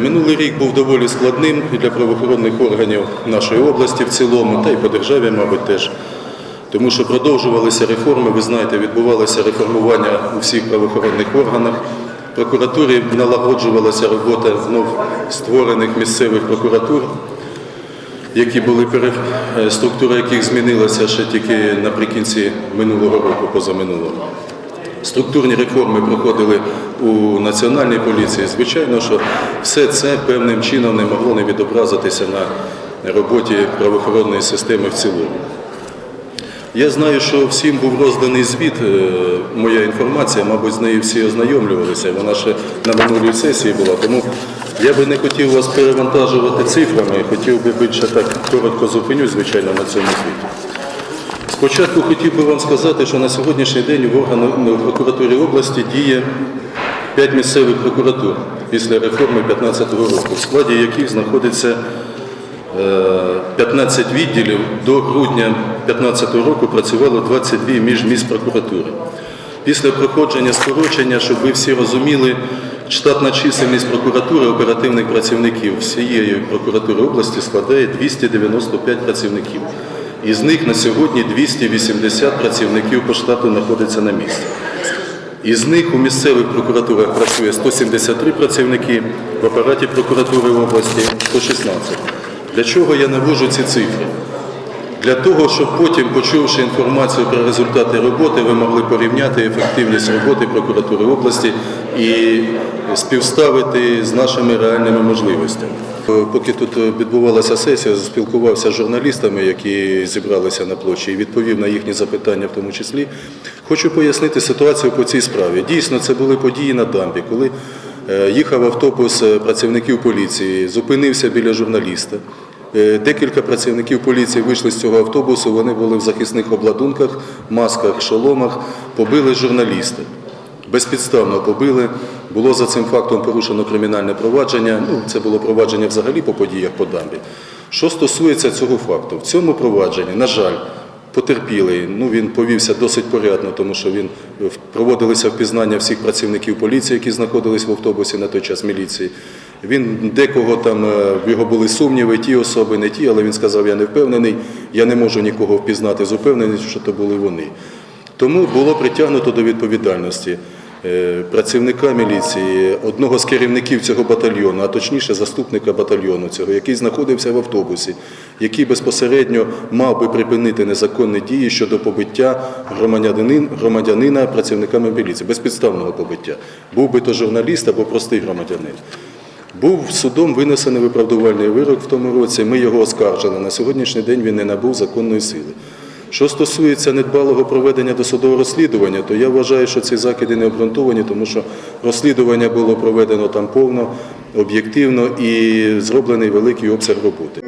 Минулий рік був доволі складним і для правоохоронних органів нашої області в цілому, та й по державі, мабуть, теж. Тому що продовжувалися реформи, ви знаєте, відбувалося реформування у всіх правоохоронних органах. В прокуратурі налагоджувалася робота знов створених місцевих прокуратур, які були е, структура яких змінилася ще тільки наприкінці минулого року, позаминулого. Структурні реформи проходили у національній поліції. Звичайно, що все це певним чином не могло не відобразитися на роботі правоохоронної системи в цілому. Я знаю, що всім був розданий звіт, е, моя інформація, мабуть, з нею всі ознайомлювалися, вона ще на минулій сесії була, тому я би не хотів вас перевантажувати цифрами, хотів би більше так коротко зупинюсь, звичайно, на цьому звіті. Спочатку хотів би вам сказати, що на сьогоднішній день в органах в прокуратурі області діє 5 місцевих прокуратур після реформи 2015 року, в складі яких знаходиться е, 15 відділів. До грудня 2015 року працювало 22 міжміськпрокуратури. Після проходження скорочення, щоб ви всі розуміли, штатна чисельність прокуратури оперативних працівників всієї прокуратури області складає 295 працівників. Із них на сьогодні 280 працівників по штату знаходяться на місці. Із них у місцевих прокуратурах працює 173 працівники, в апараті прокуратури області 116. Для чого я навожу ці цифри? Для того, щоб потім, почувши інформацію про результати роботи, ви могли порівняти ефективність роботи прокуратури області і співставити з нашими реальними можливостями. Е, Поки тут відбувалася сесія, спілкувався з журналістами, які зібралися на площі, і відповів на їхні запитання, в тому числі. Хочу пояснити ситуацію по цій справі. Дійсно, це були події на дамбі, коли е, їхав автобус е, працівників поліції, зупинився біля журналіста. Е, Декілька працівників поліції вийшли з цього автобусу, вони були в захисних обладунках, масках, шоломах, побили журналіста. Безпідставно побили. Було за цим фактом порушено кримінальне провадження. Ну, це було провадження взагалі по подіях по дамбі. Що стосується цього факту, в цьому провадженні, на жаль, потерпілий, ну він повівся досить порядно, тому що він е, проводилися впізнання всіх працівників поліції, які знаходились в автобусі на той час міліції. Він декого там е, в його були сумніви, ті особи, не ті, але він сказав, я не впевнений, я не можу нікого впізнати з упевненістю, що то були вони. Тому було притягнуто до відповідальності працівника міліції, одного з керівників цього батальйону, а точніше заступника батальйону цього, який знаходився в автобусі, який безпосередньо мав би припинити незаконні дії щодо побиття громадянин, громадянина працівниками міліції, безпідставного побиття. Був би то журналіст або простий громадянин. Був судом винесений виправдувальний вирок в тому році. Ми його оскаржили. На сьогоднішній день він не набув законної сили. Що стосується недбалого проведення досудового розслідування, то я вважаю, що ці закиди не обґрунтовані, тому що розслідування було проведено там повно, об'єктивно і зроблений великий обсяг роботи.